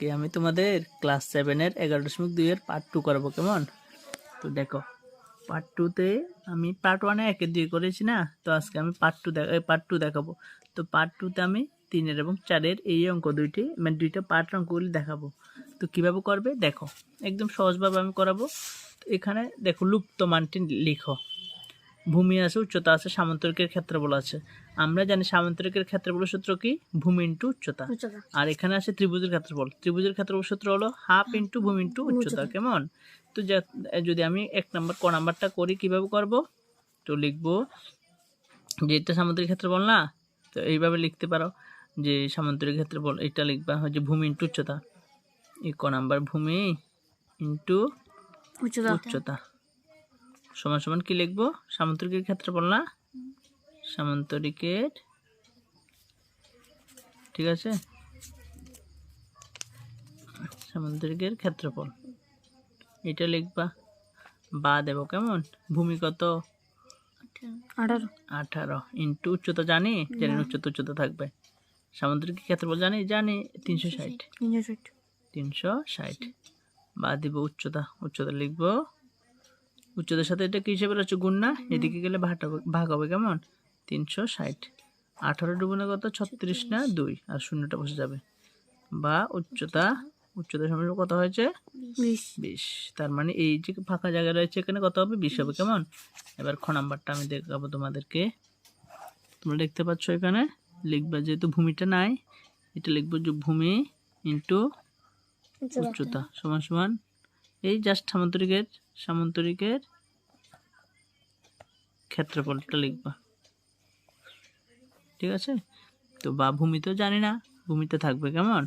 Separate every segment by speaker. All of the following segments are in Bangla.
Speaker 1: আজকে আমি তোমাদের ক্লাস সেভেনের এগারো দশমিক দুইয়ের পার্ট টু করাবো, কেমন? তো দেখো পার্ট টুতে আমি পার্ট ওয়ানে একের দুই করেছি না? তো আজকে আমি পার্ট টু দেখ পার্ট টু দেখাবো। তো পার্ট টুতে আমি তিনের এবং চারের এই অঙ্ক দুইটি মানে দুইটা পার্ট অঙ্কগুলি দেখাবো। তো কীভাবে করবে? দেখো, একদম সহজভাবে আমি করাবো। এখানে দেখো লুপ্ত মানটি লিখো। ভূমি আছে উচ্চতা আছে সামান্তরিকের ক্ষেত্রফল আছে। আমরা জানি সামান্তরিকের ক্ষেত্রফলের সূত্র কি? ভূমি ইন্টু উচ্চতা। আর এখানে আছে ত্রিভুজের ক্ষেত্রফল। ত্রিভুজের ক্ষেত্রফল সূত্র হলো হাফ ইন্টু ভূমি ইন্টু উচ্চতা কেমন? তো যদি আমি এক নাম্বার ক নাম্বারটা করি কীভাবে করব? তো লিখব যে এটা সামুদ্রিক ক্ষেত্রফল না তো এইভাবে লিখতে পারো যে সামুদ্রিক ক্ষেত্রফল এটা লিখবা হচ্ছে ভূমি ইন্টু উচ্চতা। এই ক নাম্বার ভূমি ইন্টু
Speaker 2: উচ্চতা।
Speaker 1: উচ্চতা। সমান সমান কি লিখব? সামুদ্রিকের ক্ষেত্রফল না সামান্তরিকের ঠিক আছে? সামান্তরিকের ক্ষেত্রফল। এটা লিখবা। বা দেব কেমন? ভূমি কত
Speaker 2: আঠারো।
Speaker 1: আঠারো। ইন্টু উচ্চতা জানি? জানি উচ্চতা উচ্চতা থাকবে। সামুদ্রিক ক্ষেত্রফল জানি? জানি তিনশো ষাট।
Speaker 2: তিনশো ষাট।
Speaker 1: বা দিব উচ্চতা। উচ্চতা লিখব উচ্চতার সাথে এটা কি হিসেবে রয়েছে? গুণ না? এদিকে গেলে ভাগ হবে ভাগ হবে কেমন? তিনশো ষাট। আঠারো ডুবনে কত? ছত্রিশ না দুই। আর শূন্যটা বসে যাবে। বা উচ্চতা উচ্চতা সমান কত হয়েছে?
Speaker 2: বিশ।
Speaker 1: বিশ। তার মানে এই যে ফাঁকা জায়গা রয়েছে এখানে কত হবে? বিশ হবে কেমন? এবার খ নাম্বারটা আমি দেখাবো তোমাদেরকে। তোমরা দেখতে পাচ্ছ এখানে লিখবা যেহেতু ভূমিটা নাই এটা লিখব যে ভূমি ইন্টু উচ্চতা। সমান সমান। এই জাস্ট সামান্তরিকের সামান্তরিকের ক্ষেত্রফলটা লিখবা। ঠিক আছে? তো বা ভূমি তো জানি না ভূমিতে থাকবে কেমন?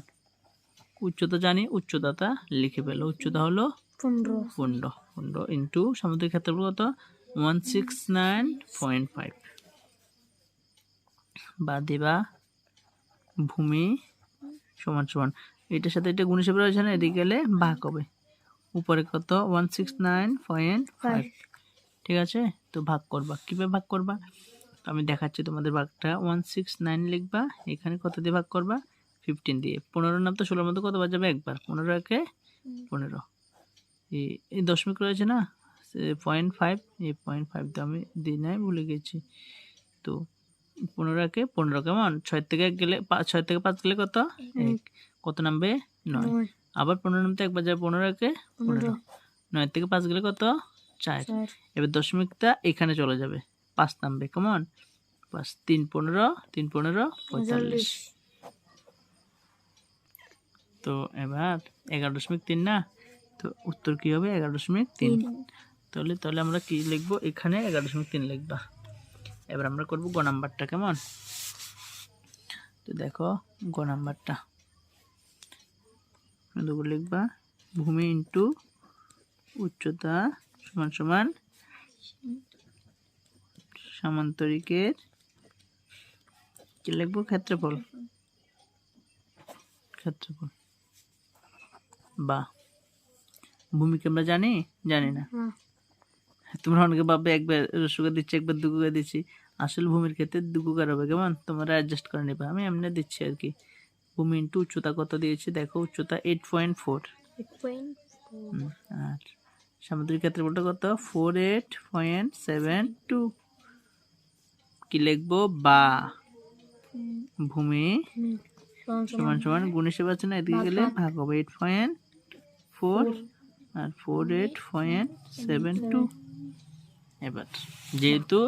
Speaker 1: উচ্চতা জানি উচ্চতাটা লিখে পেল উচ্চতা হলো
Speaker 2: পনেরো।
Speaker 1: পনেরো পনেরো ইন্টু সামুদ্রিক ক্ষেত্রফল কত? One six nine point five বা দেবা ভূমি সমান সমান। এটার সাথে এটা গুণ হিসেবে রয়েছে না? এদিকে গেলে ভাগ হবে। উপরে কত? One six nine point five ঠিক আছে? তো ভাগ করবা। কীভাবে ভাগ করবা? তো আমি দেখাচ্ছি তোমাদের ভাগটা। ওয়ান সিক্স নাইন লিখবা। এখানে কত দিয়ে ভাগ করবা? ফিফটিন দিয়ে। পনেরো নাম তো ষোলোর মধ্যে কতবার যাবে একবার। পনেরো একে পনেরো। এই এই দশমিক রয়েছে না? পয়েন্ট ফাইভ এই পয়েন্ট ফাইভ তো আমি দিই নাই ভুলে গেছি। তো পনেরো একে পনেরো কেমন? ছয় থেকে এক গেলে ছয় থেকে পাঁচ গেলে কত? এক। কত নামবে? নয়। আবার পনেরো নামতে একবার যাবে পনেরো একে পনেরো। নয় থেকে পাঁচ গেলে কত? চার।
Speaker 2: চার।
Speaker 1: এবার দশমিকটা এখানে চলে যাবে। পাঁচ নামবে কেমন? পাঁচ তিন পনেরো তিন পনেরো পঁয়তাল্লিশ। তো এবার এগারো দশমিক তিন না? তো উত্তর কি হবে? এগারো দশমিক তিন। তাহলে তাহলে আমরা কি লিখব? এখানে এগারো দশমিক তিন লিখবা। এবার আমরা করব গ নাম্বারটা কেমন? তো দেখো গ নাম্বারটা। দুটো লিখবা। ভূমি ইন্টু উচ্চতা সমান সমান সামান্তরিকের কি লিখব? ক্ষেত্রফল। ক্ষেত্রফল। বা। ভূমিকে আমরা জানি? জানি না। তোমরা অনেকে ভাববে একবার রসুকা দিচ্ছি একবার দুগুকা দিচ্ছি। আসল ভূমির ক্ষেত্রে দুগুকার হবে। কেমন? তোমরা অ্যাডজাস্ট করে নেবে। আমি এমনি দিচ্ছি আর কি। ভূমি ইন্টু উচ্চতা কত দিয়েছি? দেখো উচ্চতা এইট পয়েন্ট ফোর আর সামুদ্রিক ক্ষেত্রফলটা কত? Four eight point seven two কি লিখব? বা। ভূমি
Speaker 2: সমান
Speaker 1: সমান সমান গুণ হিসেবে আছে না? এদিকে গেলে ভাগ হবে এইট পয়েন্ট ফোর আর four eight point seven two এবার যেহেতু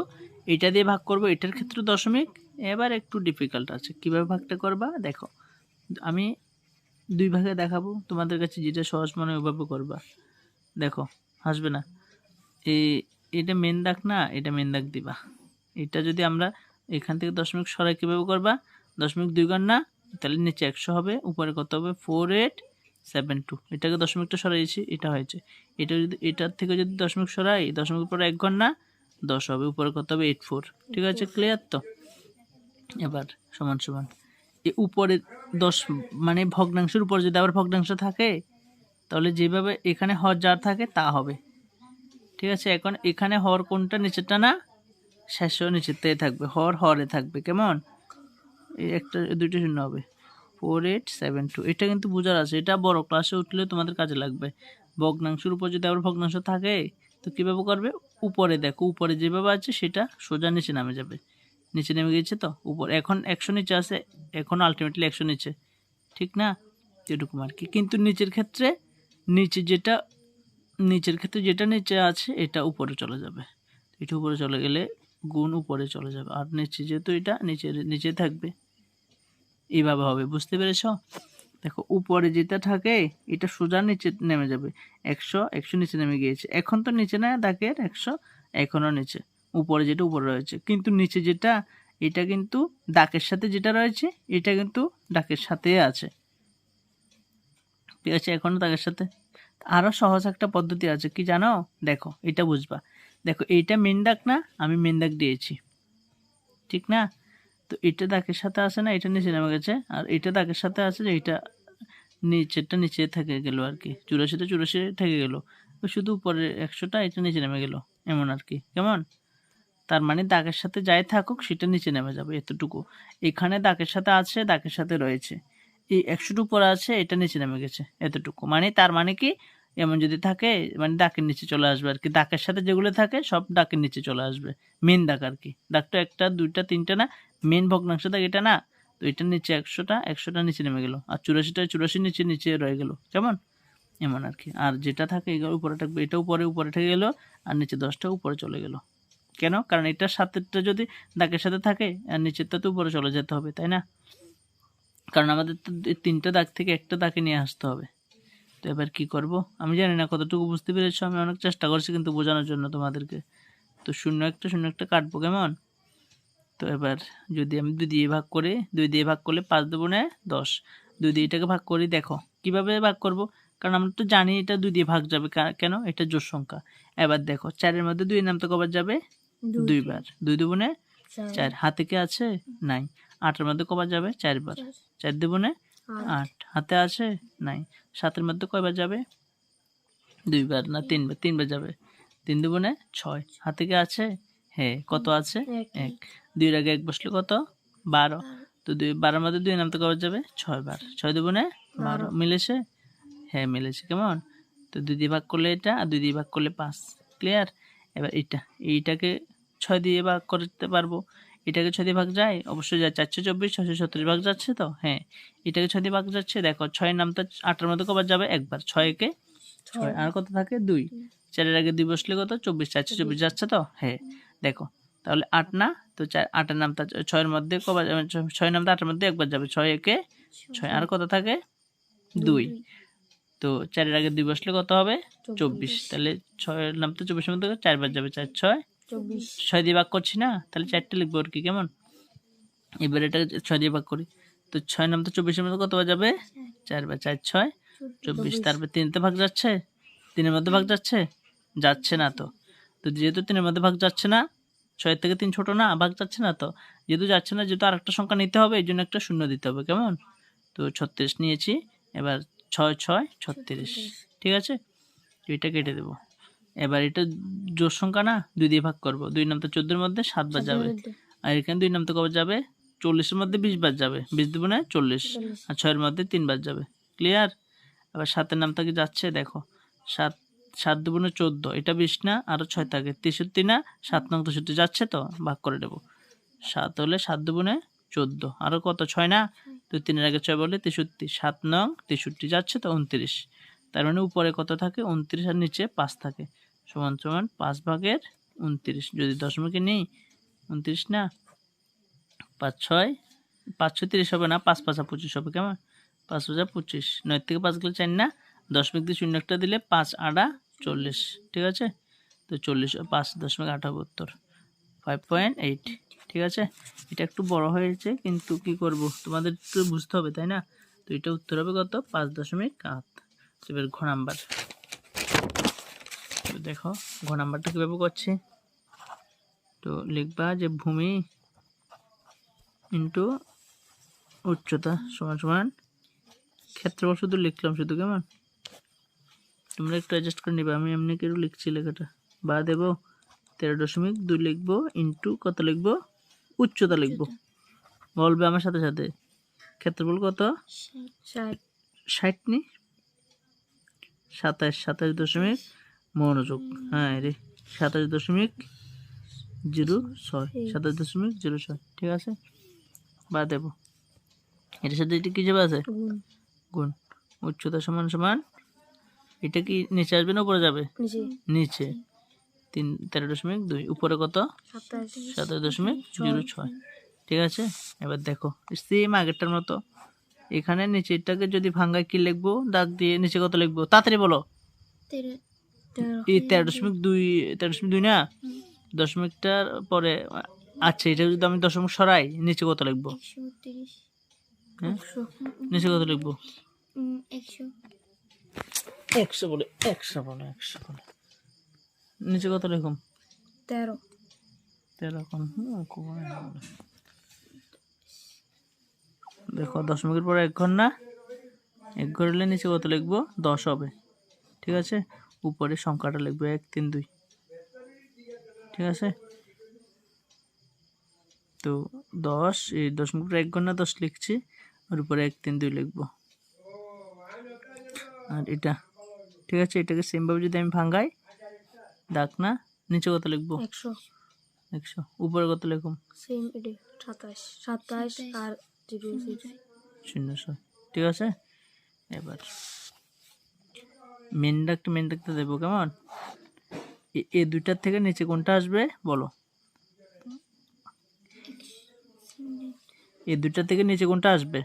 Speaker 1: এটা দিয়ে ভাগ করব এটার ক্ষেত্রে দশমিক এবার একটু ডিফিকাল্ট আছে। কীভাবে ভাগটা করবা? দেখো আমি দুই ভাগে দেখাবো। তোমাদের কাছে যেটা সহজ মনে ওইভাবে করবা। দেখো, হাসবে না। এই এটা মেন দাগ না, এটা মেন দাগ দিবা। এটা যদি আমরা এখান থেকে দশমিক সরাই কীভাবে করবা? দশমিক দুই গণ না, তাহলে নিচে একশো হবে, উপরে কত হবে? ফোর এইট সেভেন টু এটাকে দশমিকটা সরাইছি, এটা হয়েছে। এটা যদি, এটার থেকে যদি দশমিক সরাই দশমিক পরে এক ঘণ্টা দশ হবে, উপরে কত হবে? এইট ফোর ঠিক আছে ক্লিয়ার তো? এবার, সমান সমান। উপরে দশ মানে ভগ্নাংশের উপর যদি আবার ভগ্নাংশ থাকে, তাহলে যেভাবে এখানে হর যার থাকে, তা হবে। ঠিক আছে? এখন এখানে হর কোনটা? নিচেরটা না? শেষও নিচেরটাই থাকবে। হর হরে থাকবে। কেমন? এই একটা, দুইটা শূন্য হবে। ফোর এইট সেভেন টু এটা কিন্তু বোঝার আছে। এটা বড় ক্লাসে উঠলে তোমাদের কাজে লাগবে। ভগ্নাংশের উপর যদি আবার ভগ্নাংশ থাকে, তো কীভাবে করবে? উপরে দেখো। উপরে যেভাবে আছে, সেটা সোজা নিচে নামে যাবে। নিচে নেমে গিয়েছে তো? উপর, এখন একশো নিচে আছে, এখন আলটিমেটলি একশো নিচে। ঠিক না? এরকম আর কি। কিন্তু নিচের ক্ষেত্রে, নিচে যেটা, নিচের ক্ষেত্রে যেটা নিচে আছে, এটা উপরে চলে যাবে। এটা উপরে চলে গেলে গুণ উপরে চলে যাবে। আর নিচে যেহেতু এটা, নিচে নিচে থাকবে। এইভাবে হবে। বুঝতে পেরেছ? দেখো, উপরে যেটা থাকে, এটা সোজা নিচে নেমে যাবে। একশো একশো নিচে নেমে গিয়েছে। এখন তো নিচে না দাগের একশো, এখনও নিচে। উপরে যেটা উপরে রয়েছে। কিন্তু নিচে যেটা, এটা কিন্তু ডাকের সাথে যেটা রয়েছে, এটা কিন্তু ডাকের সাথে আছে। ঠিক আছে এখনও দাগের সাথে। আরও সহজ একটা পদ্ধতি আছে, কি জানো? দেখো, এটা বুঝবা। দেখো, এইটা মেন ডাক না, আমি মেন দাগ দিয়েছি। ঠিক না? তো এটা দাগের সাথে আছে না, এটা নিচে নেমে গেছে। আর এটা দাগের সাথে আছে যে, এটা নিচেরটা নিচে থেকে গেল আর কি। চুরাশিতে চুরাশি থেকে গেল। শুধু উপরে একশোটা, এটা নিচে নেমে গেল। এমন আর কি। কেমন? তার মানে দাগের সাথে যাই থাকুক, সেটা নিচে নেমে যাবে এতটুকু। এখানে দাগের সাথে আছে, দাগের সাথে রয়েছে। এই একশোটু উপরে আছে, এটা নিচে নেমে গেছে এতটুকু। মানে তার মানে কি? এমন যদি থাকে মানে ডাকের নিচে চলে আসবে আর কি। ডাকের সাথে যেগুলো থাকে, সব ডাকের নিচে চলে আসবে। মেন দাগ আর কি। দাগটা একটা, দুইটা, তিনটা না? মেন ভগ্নাংশ দাগ এটা না? তো এটার নিচে একশোটা একশোটা নিচে নেমে গেল। আর চুরাশিটা চুরাশি নিচে নিচে রয়ে গেল। কেমন? এমন আর কি। আর যেটা থাকে, এগুলো উপরে থাকবে, এটা উপরে উপরে থেকে গেলো। আর নিচে দশটা উপরে চলে গেল। কেন? কারণ এটার সাথেটা যদি দাগের সাথে থাকে, আর নিচেরটা তো উপরে চলে যেতে হবে, তাই না? কারণ আমাদের তো তিনটা দাগ থেকে একটা দাগে নিয়ে আসতে হবে। তো এবার কি করব? আমি জানি না কতটুকু বুঝতে পেরেছ, আমি অনেক চেষ্টা করছি কিন্তু বোঝানোর জন্য তোমাদেরকে। তো শূন্য একটা শূন্য একটা কাটবো কেমন তো এবার যদি আমি দুই দিয়ে ভাগ করি, দুই দিয়ে ভাগ করলে পাঁচ দেবো না দশ। দুই দিয়ে এটাকে ভাগ করি, দেখো, কীভাবে ভাগ করব? কারণ আমরা তো জানি এটা দুই দিয়ে ভাগ যাবে কেন? এটা জোর সংখ্যা। এবার দেখো, চারের মধ্যে দুই নাম তো কবার যাবে? দুইবার দুই দুগুণে চার। হাতে কে আছে? নাই। আটের মধ্যে কবার যাবে? চারবার চার। দুগুণে আট। হাতে আছে? নাই। সাতের মধ্যে কয়বার যাবে? দুইবার না তিনবার তিনবার যাবে। তিন দুগুণে ছয়। হাতে কে আছে? হ্যাঁ কত আছে? এক। দুইয়ের আগে এক বসলে কত? বারো। তো দুই বারোর মধ্যে দুই নামতে কবার যাবে? ছয় বার। ছয়। দুগুণে বারো। মিলেছে? হ্যাঁ মিলেছে। কেমন? তো দুই দিয়ে ভাগ করলে এটা আর দুই দিয়ে ভাগ করলে পাঁচ। ক্লিয়ার? এবার এটা এইটাকে ছয় দিয়ে ভাগ করতে পারব। এটাকে ছয় দিয়ে ভাগ যায়? অবশ্যই যায়। চারশো চব্বিশ ছশো ছত্রিশ ভাগ যাচ্ছে তো? হ্যাঁ। এটাকে ছয় দিয়ে ভাগ যাচ্ছে? দেখো ছয়ের নামটা আটের মধ্যে কবার যাবে একবার। ছয়কে ছয়। আর কত থাকে? দুই। চারের আগে দুই বসলে কত? চব্বিশ। চারশো চব্বিশ যাচ্ছে তো? হ্যাঁ। দেখো তাহলে আট না? তো চার আটের নামটা ছয়ের মধ্যে কবার যাবে? ছয় নামটা আটের মধ্যে একবার যাবে। ছয় একে ছয়। আর কত থাকে? দুই। তো চারের আগে দুই বসলে কত হবে? চব্বিশ। তাহলে ছয়ের নামটা চব্বিশের মধ্যে চারবার যাবে। চার ছয়। ছয় দিয়ে ভাগ করছি না? তাহলে চারটে লিখব আর কি কেমন? এবার এটা ছয় দিয়ে ভাগ করি। তো ছয় নাম তো চব্বিশের মধ্যে কতবার যাবে? চারবার চার ছয়। চব্বিশ তারপর তিনতে ভাগ যাচ্ছে? তিনের মধ্যে ভাগ যাচ্ছে? যাচ্ছে না তো। তো যেহেতু তিনের মধ্যে ভাগ যাচ্ছে না ছয়ের থেকে তিন ছোট না ভাগ যাচ্ছে না তো। যেহেতু যাচ্ছে না যেহেতু আরেকটা সংখ্যা নিতে হবে এই জন্য একটা শূন্য দিতে হবে কেমন? তো ছত্রিশ নিয়েছি এবার ছয় ছয় ছত্রিশ। ঠিক আছে? এটা কেটে দেবো। এবার এটা জোর সংখ্যা না? দুই দিয়ে ভাগ করব। দুই নাম তো চোদ্দোর মধ্যে সাতবার যাবে। আর এখানে দুই নাম তো কবে যাবে? চল্লিশের মধ্যে বিশ বার যাবে। বিশ দেবো না চল্লিশ। আর ছয়ের মধ্যে তিনবার যাবে। ক্লিয়ার আবার সাতের নাম থেকে যাচ্ছে? দেখো। সাত সাত দুগুণে চোদ্দ। এটা বিশ না? আরও ছয় থাকে। তেষট্টি না? সাত নং তেষট্টি যাচ্ছে তো? ভাগ করে দেবো সাত হলে সাত দুগুণে চোদ্দ। আরও কত? ছয় না? তো তিনের আগে ছয় বলে তেষট্টি। সাত নং তেষট্টি যাচ্ছে তো? উনত্রিশ। তার মানে উপরে কত থাকে? উনত্রিশ আর নিচে পাঁচ থাকে। সমান সমান পাঁচ ভাগের উনত্রিশ। যদি দশমিকে নেই, উনত্রিশ না? পাঁচ ছয়? পাঁচ ছয় তিরিশ হবে না? পাঁচ পাঁচা পঁচিশ হবে কেমন? পাঁচ পাঁচা পঁচিশ। নয় থেকে পাঁচ গেলে চার না? দশমিক দিয়ে শূন্য একটা দিলে পাঁচ আড়া চল্লিশ। ঠিক আছে? তো চল্লিশ, পাঁচ দশমিক আটাত্তর ফাইভ পয়েন্ট এইট ঠিক আছে? এটা একটু বড় হয়েছে, কিন্তু কি করব? তোমাদের তো বুঝতে হবে, তাই না? তো এটা উত্তর হবে কত? পাঁচ দশমিক আট। এবার ঘ নাম্বার দেখো ঘ নাম্বারটা কীভাবে করছি? তো লিখবা যে ভূমি ইন্টু উচ্চতা সমান সমান ক্ষেত্রফল শুধু লিখলাম শুধু কেমন? তোমরা একটু অ্যাডজাস্ট করে নিবে আমি এমনি কেউ লিখছি লেখাটা। বা দেবো তেরো দশমিক দুই লিখব ইন্টু কত লিখব? উচ্চতা লিখব। বলবে আমার সাথে সাথে। ক্ষেত্রফল কত?
Speaker 2: ষাট
Speaker 1: নি? সাতাশ সাতাশ দশমিক মনোযোগ। হ্যাঁ রে সাতাশ দশমিক জিরো ছয় সাতাশ দশমিক জিরো ছয় ঠিক আছে? বা দেবো। এটার সাথে এটা কি যাবে আছে?
Speaker 2: গুণ।
Speaker 1: উচ্চতা সমান সমান এটা কি নিচে আসবে না উপরে যাবে?
Speaker 2: নিচে।
Speaker 1: তিন তেরো দশমিক দুই উপরে কত?
Speaker 2: সাতাশ
Speaker 1: দশমিক জিরো ছয় ঠিক আছে? এবার দেখো সেম আগেরটার মতো। এখানে নিচেরটাকে যদি ভাঙ্গায় কি লিখব? দাগ দিয়ে নিচে কত লিখব? তাড়াতাড়ি বলো। এই তেরো দশমিক দুই তেরো দশমিক দুই না? দশমিকটার পরে আচ্ছা এটা যদি আমি দশমিক সরাই নিচে কত লিখব? হ্যাঁ? নিচে কত লিখব?
Speaker 2: একশো
Speaker 1: বলে একশো বলে একশো বলে। নিচে কত লিখুন
Speaker 2: তেরো।
Speaker 1: তেরো। দেখো দশমিকের পরে এক ঘর না? এক ঘর হলে নিচে কত লিখব? দশ হবে ঠিক আছে? উপরে সংখ্যাটা লিখব এক তিন দুই। ঠিক আছে? তো দশ এই দশমিক এক না দশ লিখছি ওর উপরে এক তিন দুই লিখব। আর এটা ঠিক আছে? এটাকে সেমভাবে যদি আমি ভাঙ্গাই দাগ না নিচে কত লিখব?
Speaker 2: একশো।
Speaker 1: একশো। উপরে কত লিখুন
Speaker 2: সেম এটি সাতাশ। সাতাশ আর জিরো জিরো
Speaker 1: শূন্য ছয়। ঠিক আছে? এবার মেন ডাকটা মেন ডাকটা দেবো কেমন? এ- এ দুইটার থেকে নিচে কোনটা আসবে বলো। এই দুইটার থেকে নিচে কোনটা আসবে?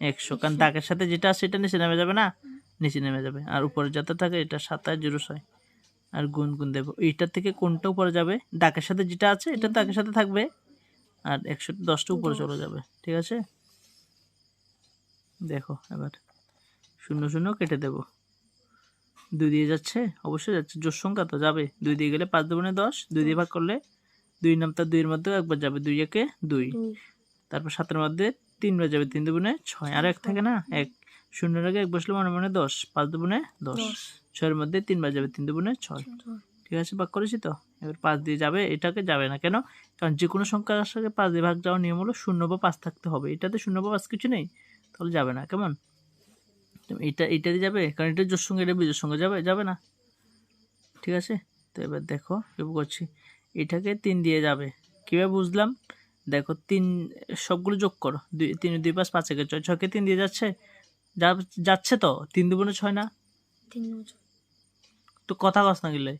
Speaker 1: একশো। কারণ দাগের সাথে যেটা আছে এটা নিচে নেমে যাবে না? নিচে নেমে যাবে। আর উপরে যত থাকে এটা সাতাশ জিরো ছয়। আর গুণ গুণ দেবো। এইটার থেকে কোনটা উপরে যাবে? দাগের সাথে যেটা আছে এটা দাগের সাথে থাকবে। আর একশো দশটা উপরে চলে যাবে। ঠিক আছে? দেখো, এবার শূন্য শূন্য কেটে দেব। দুই দিয়ে যাচ্ছে অবশ্যই যাচ্ছে। জোর সংখ্যা তো যাবে। দুই দিয়ে গেলে পাঁচ দুগুণে দশ দুই দিয়ে ভাগ করলে দুই নামটা দুইয়ের মধ্যে একবার যাবে দুই একে দুই। তারপর সাতের মধ্যে তিনবার যাবে তিন দুগুণে ছয়। আর এক থাকে না এক। শূন্যের আগে এক বসলে মনে মনে দশ পাঁচ দুগুণে দশ। ছয়ের মধ্যে তিনবার যাবে তিন দুগুণে ছয়। ঠিক আছে ভাগ করেছি তো? এবার পাঁচ দিয়ে যাবে এটাকে যাবে না। কেন? কারণ যে কোনো সংখ্যার সাথে পাঁচ দিয়ে ভাগ যাওয়ার নিয়ম হলো শূন্য বা পাঁচ থাকতে হবে। এটাতে শূন্য বা পাঁচ কিছু নেই তাহলে যাবে না। কেমন? এটা এটা দিয়ে যাবে? কারণ এটা জোর সঙ্গে এটা বিজোর সঙ্গে যাবে যাবে না। ঠিক আছে? তো এবার দেখো কীভাবে করছি। এটাকে তিন দিয়ে যাবে। কীভাবে বুঝলাম? দেখো তিন সবগুলো যোগ করো। দুই তিন দুই পাঁচ পাঁচ একে ছয় ছয়কে তিন দিয়ে যাচ্ছে? যা- যাচ্ছে তো? তিন দুগুণে ছয় না? তো কথা কস না গেলে।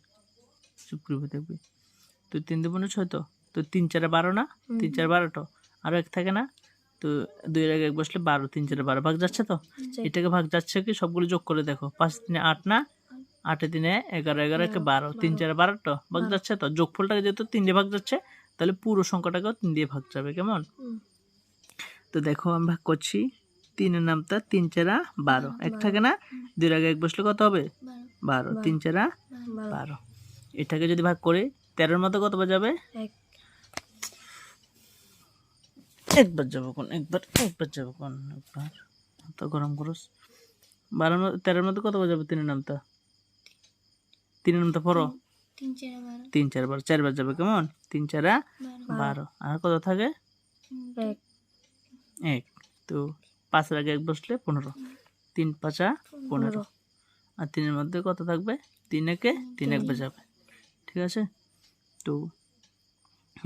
Speaker 1: চুপ করে দেখবি তো তিন দুগুণে ছয় তো? তো তিন চারে বারো না? তিন চার বারোটা? আরও এক থাকে না? তো দুইয়ের আগে এক বসলে বারো তিন চারে বারো। ভাগ যাচ্ছে তো? এটাকে ভাগ যাচ্ছে কি? সবগুলো যোগ করে দেখো। পাঁচ তিনে আট না? আটে তিনে এগারো এগারো একে বারো। তিন চারে বারোটা ভাগ যাচ্ছে তো? যোগফলটাকে যেহেতু তিন দিয়ে ভাগ যাচ্ছে তাহলে পুরো সংখ্যাটাকেও তিন দিয়ে ভাগ যাবে কেমন? তো দেখো আমি ভাগ করছি। তিনের নামটা তিন চারা বারো। এক থাকে না? দুই আগে এক বসলে কত হবে? বারো। তিন চারা
Speaker 2: বারো।
Speaker 1: এটাকে যদি ভাগ করি তেরোর মতো কত যাবে একবার যাব কোন একবার একবার যাব কোন একবার। তো গরম করস। বারোর মধ্যে তেরোর মধ্যে কত যাবে তিনের নামটা তিনের নামটা পড়ো?
Speaker 2: তিন চার বারো।
Speaker 1: তিন চারবার চারবার যাবে কেমন? তিন চারা বারো। আর কত থাকে?
Speaker 2: এক।
Speaker 1: এক। তো পাঁচের আগে এক বসলে পনেরো। তিন পাঁচা পনেরো। আর তিনের মধ্যে কত থাকবে? তিন একে তিন। একবার যাবে। ঠিক আছে? তো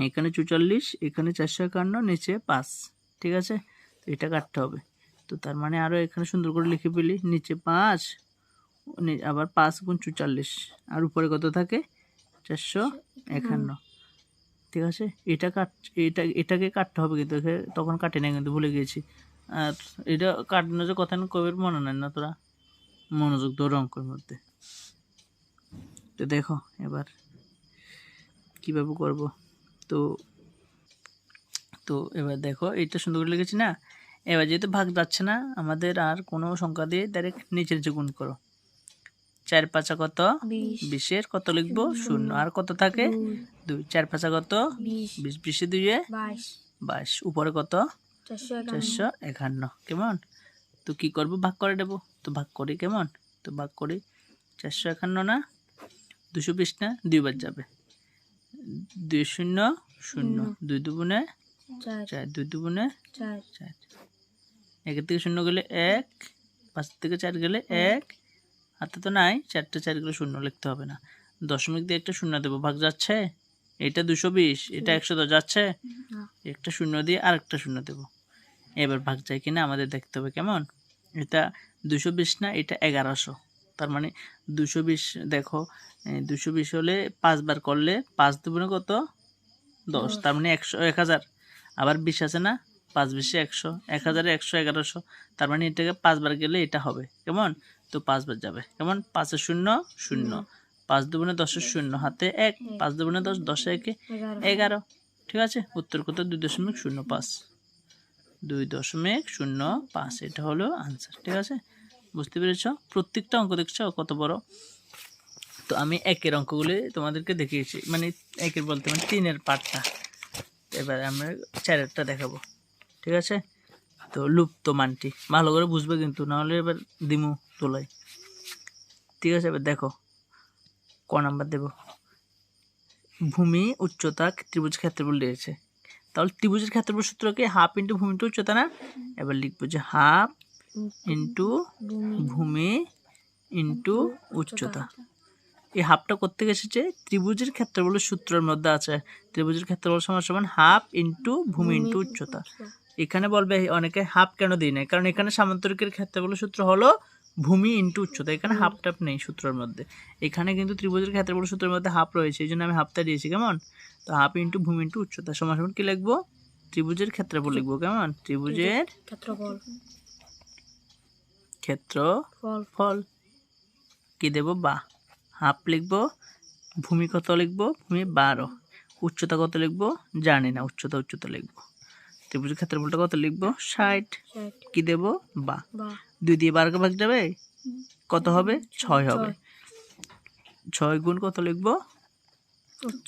Speaker 1: এখানে চুচল্লিশ, এখানে চারশো একান্ন, নিচে পাঁচ, ঠিক আছে? তো এটা কাটতে হবে। তো তার মানে আরও এখানে সুন্দর করে লিখে পেলি নিচে পাঁচ আবার পাঁচ গুণ চুচল্লিশ, আর উপরে কত থাকে? চারশো একান্ন। ঠিক আছে? এটা কাট এটা এটাকে কাটতে হবে কিন্তু তখন কাটে না কিন্তু, ভুলে গিয়েছি। আর এটা কাটানো যে কথা কবে মনে নেন না তোরা? মনোযোগ ধরো অঙ্কের মধ্যে। তো দেখো, এবার কীভাবে করব? তো তো এবার দেখো এটা সুন্দর করে লিখেছি না? এবার যেহেতু ভাগ যাচ্ছে না আমাদের আর কোনো সংখ্যা দিয়ে ডাইরেক্ট নিচের যে গুণ করো। চার পাঁচা কত?
Speaker 2: বিশ।
Speaker 1: বিশের কত লিখব? শূন্য। আর কত থাকে?
Speaker 2: দুই।
Speaker 1: চার পাঁচা কত?
Speaker 2: বিশ।
Speaker 1: বিশ। দুইয়ে?
Speaker 2: বাইশ।
Speaker 1: উপরে কত?
Speaker 2: চারশো একান্ন।
Speaker 1: চারশো একান্ন। কেমন? তো কি করব? ভাগ করে দেবো তো ভাগ করি কেমন? তো ভাগ করি। চারশো একান্ন না? দুশো বিশ না? দুইবার যাবে। দুই শূন্য শূন্য। দুই দুগুণে
Speaker 2: চার।
Speaker 1: দুই দুগুণে
Speaker 2: চার।
Speaker 1: চার। একের থেকে শূন্য গেলে এক পাঁচ থেকে চার গেলে এক। হাতে তো নাই চারটে চার গেলে শূন্য লিখতে হবে না। দশমিক দিয়ে একটা শূন্য দেবো ভাগ যাচ্ছে? এটা দুশো বিশ এটা একশো দশ যাচ্ছে? একটা শূন্য দিয়ে আরেকটা শূন্য দেব। এবার ভাগ যায় কিনা আমাদের দেখতে হবে কেমন? এটা দুশো বিশ না এটা এগারোশো। তার মানে দুশো বিশ দেখো দুশো বিশ হলে পাঁচবার করলে পাঁচ দুগুণে কত? দশ তার মানে একশো এক হাজার। আবার বিশ আছে না? পাঁচ বিশে একশো এক হাজারে একশো এগারোশো। তার মানে এটাকে পাঁচবার গেলে এটা হবে। কেমন? তো পাঁচবার যাবে। কেমন? পাঁচে শূন্য শূন্য। পাঁচ দুগুণে দশের শূন্য হাতে এক। পাঁচ দুগুণে দশ দশে একে
Speaker 2: এগারো।
Speaker 1: এগারো। ঠিক আছে? উত্তর কত? দুই দশমিক শূন্য পাঁচ। দুই দশমিক শূন্য পাঁচ। এটা হলো আনসার ঠিক আছে? বুঝতে পেরেছ? প্রত্যেকটা অঙ্ক দেখছ, কত বড়? তো আমি একের অঙ্কগুলি তোমাদেরকে দেখিয়েছি মানে একের বলতে মানে তিনের পার্টটা এবার আমরা চারেরটা দেখাবো, ঠিক আছে? তো লুপ্ত মানটি, ভালো করে বুঝবে কিন্তু, নাহলে এবার দিমু তোলাই ঠিক আছে, এবার দেখো, ক নাম্বার দেবো। ভূমি, উচ্চতা, ত্রিভুজ, ক্ষেত্রফল দিয়েছে। তাহলে ত্রিভুজের ক্ষেত্রফল সূত্রকে হাফ ইন্টু ভূমি ইন্টু উচ্চতা না? এবার লিখব যে হাফ ইন্টু
Speaker 2: ভূমি।
Speaker 1: ইন্টু উচ্চতা। এই হাফটা করতে এসেছে? ত্রিভুজের ক্ষেত্রফলের সূত্রের মধ্যে আছে। ত্রিভুজের ক্ষেত্রফল সমান সমান হাফ ইন্টু ভূমি ইন্টু উচ্চতা। এখানে বলবে অনেকে হাফ কেন দিই না কারণ এখানে সামান্তরিকের ক্ষেত্রফলের সূত্র হলো ভূমি ইন্টু উচ্চতা। এখানে হাফ টাপ নেই সূত্রের মধ্যে। এখানে কিন্তু ত্রিভুজের ক্ষেত্রফল সূত্রের মধ্যে হাফ রয়েছে। এই জন্য আমি হাফটা দিয়েছি। কেমন? তো হাফ ইন্টু ভূমি ইন্টু উচ্চতা। সমান সমান কি লিখব? ত্রিভুজের ক্ষেত্রফল লিখব। কেমন? ত্রিভুজের
Speaker 2: ক্ষেত্রফল।
Speaker 1: ক্ষেত্র
Speaker 2: ফল।
Speaker 1: ফল। কি দেব? বা। হাফ লিখব ভূমি কত লিখব? ভূমি বারো। উচ্চতা কত লিখব? জানি না উচ্চতা উচ্চতা লিখব। ত্রিভুজের ক্ষেত্রফলটা কত লিখব? ষাট। কি দেব? বা। দুই দিয়ে বারোকে ভাগ যাবে? কত হবে? ছয় হবে।
Speaker 2: ছয়।
Speaker 1: গুণ কত লিখব?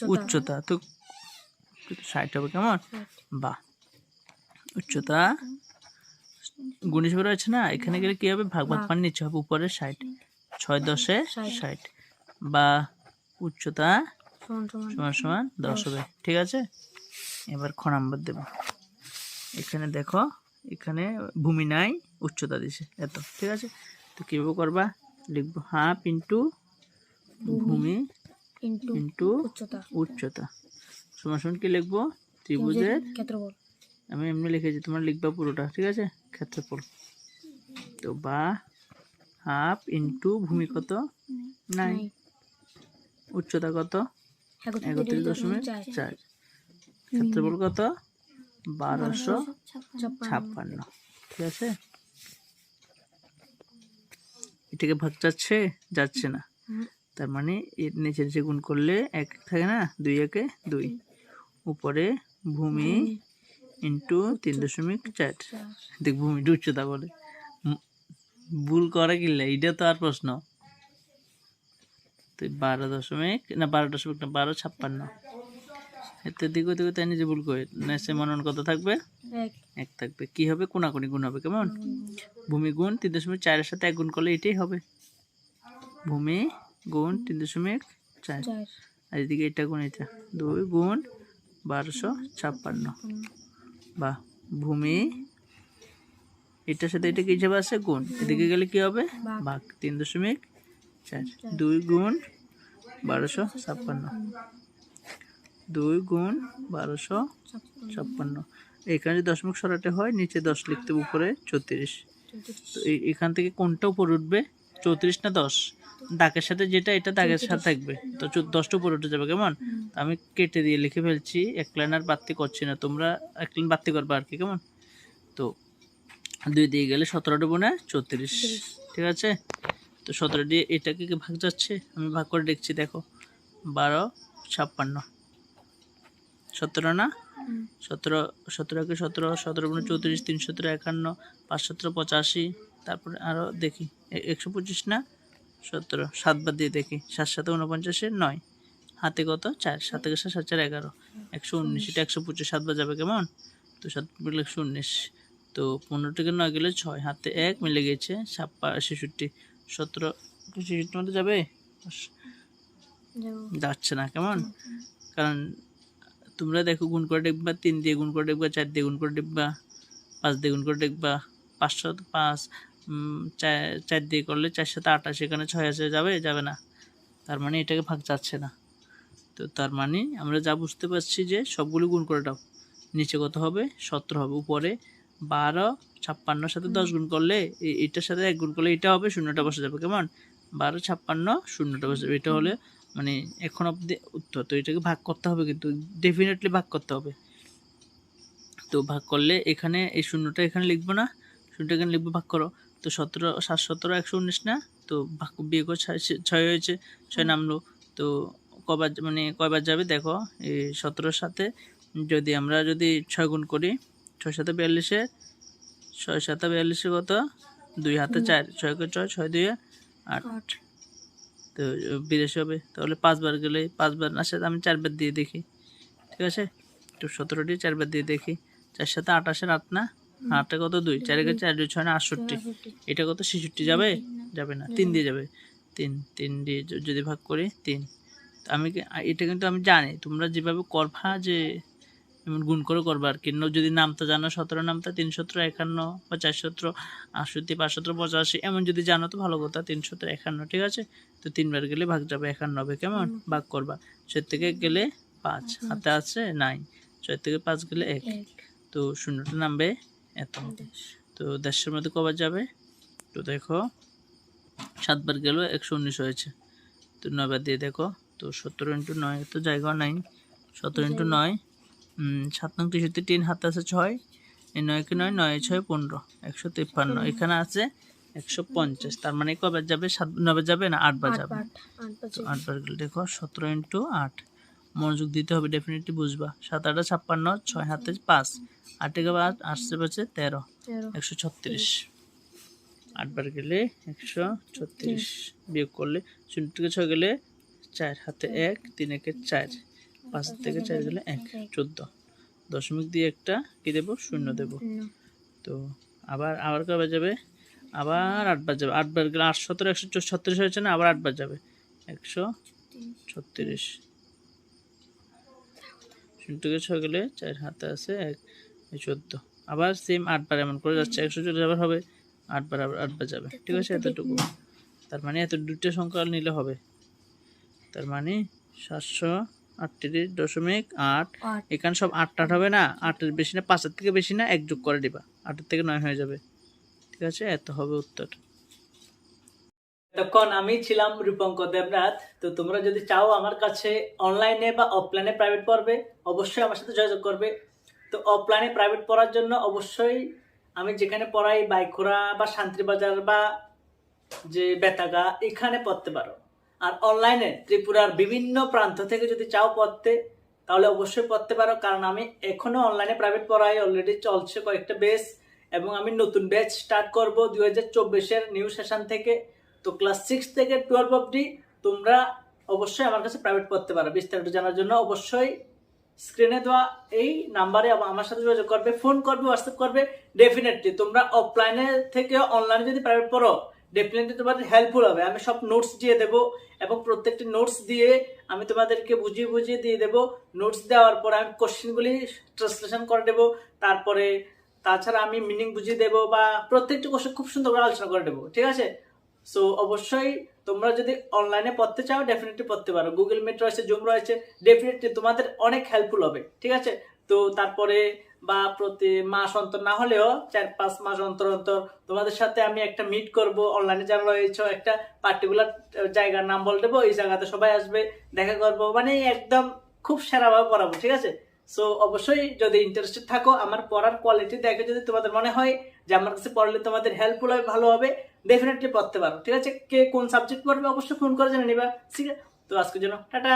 Speaker 2: উচ্চতা।
Speaker 1: তো ষাট হবে কেমন। বা। উচ্চতা গুণ হিসেবে রয়েছে না? এখানে গেলে কি হবে? ভাগ ভাগ। পান নিচে হবে উপরে ষাট। ছয় দশে
Speaker 2: ষাট।
Speaker 1: বা উচ্চতা
Speaker 2: সমান সমান।
Speaker 1: দশ হবে। ঠিক আছে? এবার খ নাম্বার দেব। এখানে দেখো এখানে ভূমি নাই উচ্চতা দিছে। এত ঠিক আছে? তো কীভাবে করবা? লিখব হাফ ইন্টু ভূমি
Speaker 2: ইন্টু উচ্চতা।
Speaker 1: সমান সমান কি লিখব? ত্রিভুজের আমি এমনি লিখেছি তোমরা লিখবা পুরোটা ঠিক আছে? ক্ষেত্রফল। তো বা হাফ ইন্টু ভূমি কত নাই। উচ্চতা কত? একত্রিশ দশমিক
Speaker 2: চার।
Speaker 1: ক্ষেত্রফল কত? বারোশো
Speaker 2: ছাপ্পান্ন।
Speaker 1: ঠিক আছে? এটাকে ভাগ যাচ্ছে যাচ্ছে না। তার মানে এর নিচে নিচে গুণ করলে এক থাকে না দুই একে দুই। উপরে ভূমি। ইন্টু তিন দশমিক চার।
Speaker 2: চার।
Speaker 1: দেখ ভূমিটা উচ্চতা বলে। ভুল করে কিনলে এইটা তো আর প্রশ্ন। তো বারো দশমিক না বারো দশমিক না বারো ছাপ্পান্ন। এতে দিকে দিকে তাই নিজে ভুল করে। নেসে মনন কত থাকবে?
Speaker 2: এক।
Speaker 1: থাকবে। কি হবে? কোনাকুনি গুণ হবে কেমন? ভূমি গুণ তিন দশমিক চারের সাথে এক গুণ করলে এটাই হবে। ভূমি গুণ তিন দশমিক চার। আর এদিকে এটা গুণ এটা। দুই গুণ বারোশো ছাপ্পান্ন। বা ভূমি। এটার সাথে এটা কি হিসাবে আছে? গুণ। এদিকে গেলে কি হবে?
Speaker 2: ভাগ।
Speaker 1: তিন দশমিক চার। দুই গুণ বারোশো ছাপ্পান্ন। দুই গুণ বারোশো
Speaker 2: ছাপ্পান্ন।
Speaker 1: এখানে যদি দশমিক সরাটে হয় নিচে দশ লিখতে উপরে চৌত্রিশ।
Speaker 2: চৌত্রিশ।
Speaker 1: তো এখান থেকে কোনটা উপরে উঠবে? চৌত্রিশ না দশ? দাগের সাথে যেটা এটা দাগের সাথে থাকবে। তো দশটা উপরে উঠে যাবে কেমন। আমি কেটে দিয়ে লিখে ফেলছি এক লাইন আর বাড়তি করছি না। তোমরা এক লাইন বাড়তি করবে আর কি কেমন? তো দুই দিয়ে গেলে সতেরোটা ডুবো না চৌত্রিশ। ঠিক আছে? তো সতেরো দিয়ে এটাকে কি ভাগ যাচ্ছে? আমি ভাগ করে দেখছি দেখো। বারো ছাপ্পান্ন। সতেরো না।
Speaker 2: সতেরো
Speaker 1: সতেরো সতেরোকে সতেরো সতেরো গুণে চৌত্রিশ তিন সতেরো একান্ন পাঁচ সতেরো পঁচাশি তারপরে আরও দেখি একশো পঁচিশ না? সতেরো সাতবার দিয়ে দেখি সাত সাথে উনপঞ্চাশে নয় হাতে কত? চার সাত থেকে সাত সাত চার এগারো একশো উনিশ এটা একশো পঁচিশ সাতবার যাবে কেমন? তো সাত মিলে একশো উনিশ তো পনেরো থেকে নয় গেলে ছয় হাতে এক মিলে গেছে ছাপ্পা ছেষট্টি সতেরো ছেষট্টির মধ্যে যাবে? যাচ্ছে না কেমন? কারণ তোমরা দেখো গুণ করে দেখবা, তিন দিয়ে গুণ করে দেখবা, চার দিয়ে গুণ করে দেখবা, পাঁচ দিয়ে গুণ করে দেখবা পাঁচশো পাঁচ চার দিয়ে করলে চার সাথে আঠাশ এখানে ছয় আছে যাবে যাবে না। তার মানে এটাকে ভাগ যাচ্ছে না। তো তার মানে আমরা যা বুঝতে পারছি যে সবগুলো গুণ করে দাও। নিচে কত হবে? সতেরো হবে। উপরে বারো ছাপ্পান্নর সাথে দশ গুণ করলে এটার সাথে এক গুণ করলে এটা হবে, শূন্যটা বসে যাবে। কেমন? বারো, ছাপ্পান্ন, শূন্যটা বসে যাবে। এটা হলে মানে এখন অব্দি উত্তর। তো এটাকে ভাগ করতে হবে কিন্তু ডেফিনেটলি ভাগ করতে হবে। তো ভাগ করলে এখানে এই শূন্যটা এখানে লিখব না, শূন্যটা এখানে লিখব, ভাগ করো। তো সতেরো, সাত সতেরো, একশো উনিশ না? তো ভাগ বিয়ে করে ছয় ছয় হয়েছে, ছয় নামলো। তো কবার মানে কয়বার যাবে দেখো, এই সতেরোর সাথে যদি আমরা যদি ছয় গুণ করি ছয় সাথে বিয়াল্লিশে ছয় সাথে বিয়াল্লিশে কত? দুই হাতে চার ছয় করে ছয় ছয় দুই আট। তো বিরাশি হবে। তাহলে পাঁচবার গেলে পাঁচবার না, সাথে আমি চারবার দিয়ে দেখি। ঠিক আছে? তো সতেরোটি চারবার দিয়ে দেখি। চার সাথে আঠাশের আট না? আটটা কত? দুই। চার একে চার, দুই, ছয় না? আটষট্টি। এটা কত? ছেষট্টি যাবে? যাবে না। তিন দিয়ে যাবে। তিন তিন দিয়ে যদি ভাগ করি, তিন। আমি এটা কিন্তু আমি জানি। তোমরা যেভাবে করবা যে এমন গুণ করে করবা আর কি। যদি নামতা জানো সতেরো নামতা তিন সতেরো একান্ন বা চার সতেরো আটষট্টি পাঁচ সতেরো পঁচাশি এমন যদি জানো তো ভালো কথা তিন সতেরো একান্ন ঠিক আছে? তো তিনবার গেলে ভাগ যাবে একান্ন হবে কেমন? ভাগ করবা। ছয় থেকে গেলে পাঁচ হাতে আছে নাইন। ছয় থেকে পাঁচ গেলে এক।
Speaker 2: এক।
Speaker 1: তো শূন্যটা নামবে এত। তো দেড়শোর মধ্যে কবার যাবে? তো দেখো সাতবার গেল একশো উনিশ হয়েছে। তো নয়বার দিয়ে দেখো তো সতেরো ইন্টু নয় তো জায়গা নাই। সতেরো ইন্টু নয় সাত নং তেষট্টি তিন হাতে আছে ছয় এই নয়কে নয় নয় ছয় পনেরো একশো তিপ্পান্ন। এখানে আছে একশো পঞ্চাশ তার মানে কবার যাবে? সাত নয়বার যাবে না আটবার
Speaker 2: আট
Speaker 1: যাবে আটবার গেলে দেখো সতেরো ইন্টু আট। মনোযোগ দিতে হবে ডেফিনেটলি বুঝবা। সাত আটা ছাপ্পান্ন ছয় হাতে পাঁচ। আট একে আট আসছে পাচ্ছে তেরো।
Speaker 2: তেরো।
Speaker 1: একশো ছত্রিশ। আটবার গেলে একশো ছত্রিশ। বিয়োগ করলে শূন্য থেকে ছয় গেলে চার হাতে এক তিন একে চার। পাঁচ থেকে চার গেলে এক চোদ্দ। দশমিক দিয়ে একটা কি দেবো? শূন্য দেবো। তো আবার আবার কবে যাবে? আবার আটবার যাবে। আটবার গেলে আট সতেরো একশো ছত্রিশ হয়েছে না? আবার আটবার যাবে। একশো ছত্রিশ। শূন্য থেকে ছয় গেলে চার হাতে আছে এক চোদ্দ। আবার সেম আটবার এমন করে যাচ্ছে। একশো চল্লিশ আবার হবে আটবার আবার আটবার যাবে। ঠিক আছে? এতটুকু। তার মানে এত দুটো সংখ্যা নিলে হবে। তার মানে সাতশো আটত্রিশ দশমিক আট। এখানে সব আটটা আট হবে না? আটের বেশি না পাঁচের থেকে বেশি না এক যোগ করে দিবা। আটের থেকে নয় হয়ে যাবে। ঠিক আছে? এত হবে উত্তর। তখন আমি ছিলাম রূপঙ্কর দেবনাথ। তো তোমরা যদি চাও আমার কাছে অনলাইনে বা অফলাইনে প্রাইভেট পড়বে অবশ্যই আমার সাথে যোগাযোগ করবে। তো অফলাইনে প্রাইভেট পড়ার জন্য অবশ্যই আমি যেখানে পড়াই বাইখোরা বা শান্তিবাজার বা যে বেতাগা এখানে পড়তে পারো। আর অনলাইনে ত্রিপুরার বিভিন্ন প্রান্ত থেকে যদি চাও পড়তে, তাহলে অবশ্যই পড়তে পারো। কারণ আমি এখনও অনলাইনে প্রাইভেট পড়াই অলরেডি চলছে কয়েকটা বেস এবং আমি নতুন ব্যাচ স্টার্ট করব দু হাজার চব্বিশের নিউ সেশন থেকে। তো ক্লাস সিক্স থেকে টুয়েলভ অবধি তোমরা অবশ্যই আমার কাছে প্রাইভেট পড়তে পারো। বিস্তারিত জানার জন্য অবশ্যই স্ক্রিনে দেওয়া এই নাম্বারে আমার সাথে যোগাযোগ করবে ফোন করবে হোয়াটসঅ্যাপ করবে। ডেফিনেটলি তোমরা অফলাইনে থেকে অনলাইনে যদি প্রাইভেট পড়ো ডেফিনেটলি তোমাদের হেল্পফুল হবে। আমি সব নোটস দিয়ে দেবো এবং প্রত্যেকটি নোটস দিয়ে আমি তোমাদেরকে বুঝিয়ে বুঝিয়ে দিয়ে দেবো। নোটস দেওয়ার পর আমি কোশ্চেনগুলি ট্রান্সলেশন করে দেবো। তারপরে তাছাড়া আমি মিনিং বুঝিয়ে দেবো বা প্রত্যেকটি কোশ্চেন খুব সুন্দর করে আলোচনা করে দেবো। ঠিক আছে? সো অবশ্যই তোমরা যদি অনলাইনে পড়তে চাও ডেফিনেটলি পড়তে পারো। গুগল মিট রয়েছে জুম রয়েছে ডেফিনেটলি তোমাদের অনেক হেল্পফুল হবে। ঠিক আছে? তো তারপরে বা প্রতি মাস অন্তর না হলেও চার পাঁচ মাস অন্তর অন্তর তোমাদের সাথে আমি একটা মিট করব অনলাইনে যারা রয়েছে একটা পার্টিকুলার জায়গার নাম বলে দেবো, এই জায়গাতে সবাই আসবে, দেখা করব মানে একদম খুব সেরাভাবে পড়াবো, ঠিক আছে? সো অবশ্যই যদি ইন্টারেস্টেড থাকো, আমার পড়ার কোয়ালিটি দেখে যদি তোমাদের মনে হয় যে আমার কাছে পড়লে তোমাদের হেল্পফুল হবে, ভালো হবে ডেফিনেটলি পড়তে পারো, ঠিক আছে? কে কোন সাবজেক্ট পড়বে অবশ্যই ফোন করে জেনে নিবা, ঠিক আছে? তো আজকের জন্য, টাটা!